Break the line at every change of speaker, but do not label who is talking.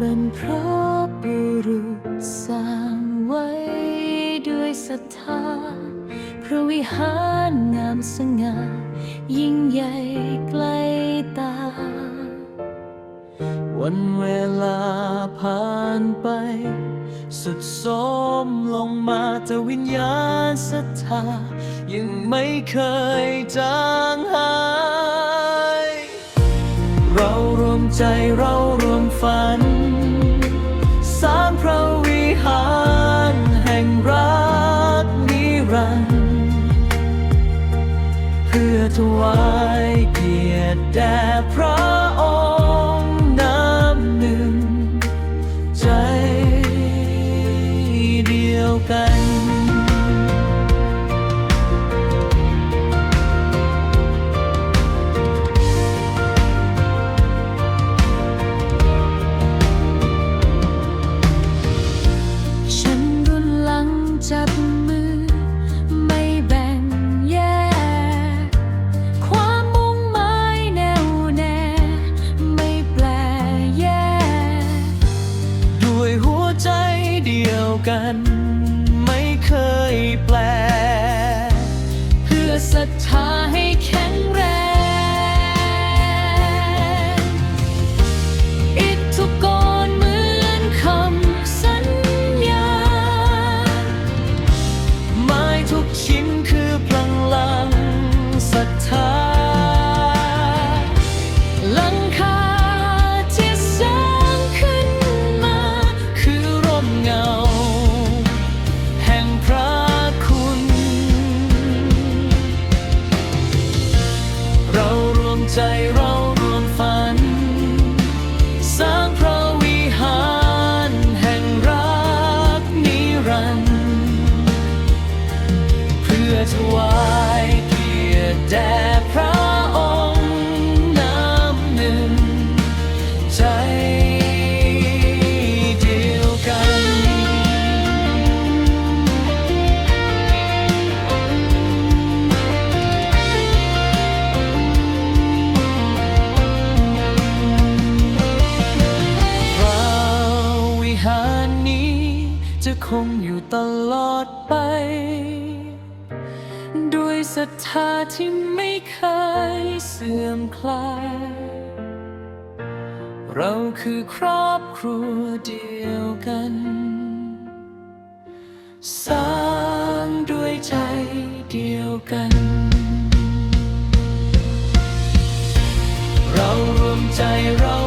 บรรพบุรุษสร้างไว้ด้วยศรัทธา พระวิหารงามสง่า ยิ่งใหญ่ไกลตา วันเวลาผ่านไป สุดสมลงมาแต่วิญญาณศรัทธา ยังไม่เคยจางหาย เรารวมใจเรารวม ถวายเกียรติแด่พระองค์น้ำหนึ่ง ใจเดียวกันฉันรุนหลังจับันไม่เคยแปล เพื่อศรัทธาให้ ถวายเกียรติแด่พระองค์น้ำหนึ่งใจเดียวกันพระวิหารนี้จะคงอยู่ตลอดไป ศรัทธาที่ไม่เคยเสื่อมคลาย เราคือครอบครัวเดียวกัน สร้างด้วยใจเดียวกัน เรารวมใจเรา